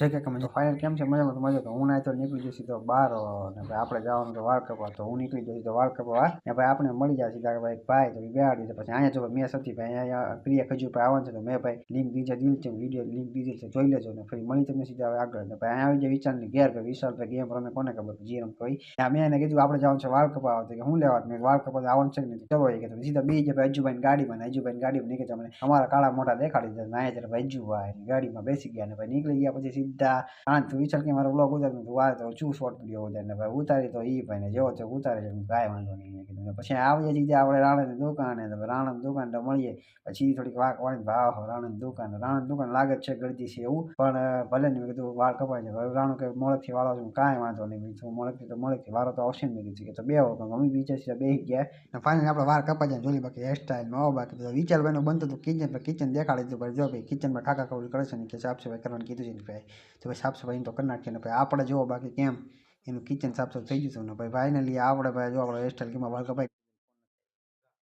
જય કે કમે ફાઇનલ કેમ છે મજામાં તો મજા તો હું ના તો નીકળી જઈશ તો બહાર ને ભાઈ આપણે જવાનું તો વાળ કપવા તો હું નીકળી જઈશ તો વાળ કપવા ને ભાઈ આપણે મળી જાય સીધા કે ભાઈ ભાઈ તો બેહાડી છે પછી અહીંયા જો મેં સતી ભાઈ અહીંયા પ્રિયા ખજૂર ભાઈ આવવાનું છે તો મેં ભાઈ લિંક દીજે દિલ છે વિડીયો લિંક દીધી છે જોઈ લેજો ને ફરી મળી તમને સીધા હવે આગળ ને ભાઈ અહીંયા આવી જાય વિચારની ઘેર ભાઈ વિશાલ ભાઈ ગેમ રમે કોને ખબર જે રમતો હોય ત્યાં મેં એને કીધું આપણે જવાનું છે વાળ કપાવવા તો કે હું લેવા મેં વાળ કપાવવા આવવાનું છે કે નહીં ચલો એ કે તો સીધા બે જે ભાઈ અજુભાઈ ગાડીમાં અજુભાઈ ગાડીમાં નીકળે અમને અમારા કાળા મોટા દેખાડી દીધા ના ત્યારે ભાઈ અજુભાઈ ગાડીમાં બેસી ગયા ને ભાઈ નીકળી ગયા પછી સીધા આનંદ તું વિચાર કે મારો બ્લોગ ઉતાર, તું વાર તો શું શોર્ટ વીડિયો ઉતાર? ને ભાઈ ઉતારી તો એ ભાઈ ને જેવો છે, ઉતારે છે. કાંઈ વાંધો નહીં. કીધું પછી આવીએ સીધા આપણે રાણાની દુકાને તો રાણાની દુકાન તો મળીએ. પછી થોડીક વાક વાળી ભાવ રાણાની દુકાન રાણાની દુકાન લાગે છે, ગળતી છે એવું. પણ ભલે ને મેં કીધું, વાળ કપાય છે, હવે રાણું કે મોડેકથી વાળો છે કાંઈ વાંધો નહીં. મેં કીધું મોડેકથી તો મોડેકથી વારો તો આવશે મેં કીધું, કે તો બે વખત મમ્મી બીજા છે, બે ગયા. ને ફાઇનલ આપણે વાળ કપાઈ જાય જોલી બાકી હેરસ્ટાઈલમાં નો બાકી તો વિચાર ભાઈનું બનતું હતું કિચન પર કિચન દેખાડી દીધું ભાઈ જો ભાઈ કિચનમાં કાકા કવડી કરે છે ને કે સાફ સફાઈ કરવાનું કીધું છે ને ભાઈ. તો ભાઈ સાફ સફાઈ તો કરી નાખીએ ને ભાઈ આપણે જોવો બાકી કેમ? એનું કિચન સાફ સફાઈ થઈ હતું ને ભાઈ. ફાઇનલી આપણે ભાઈ જો આપણે હેરસ્ટાઈલ કેમાં વાળ કપાઈ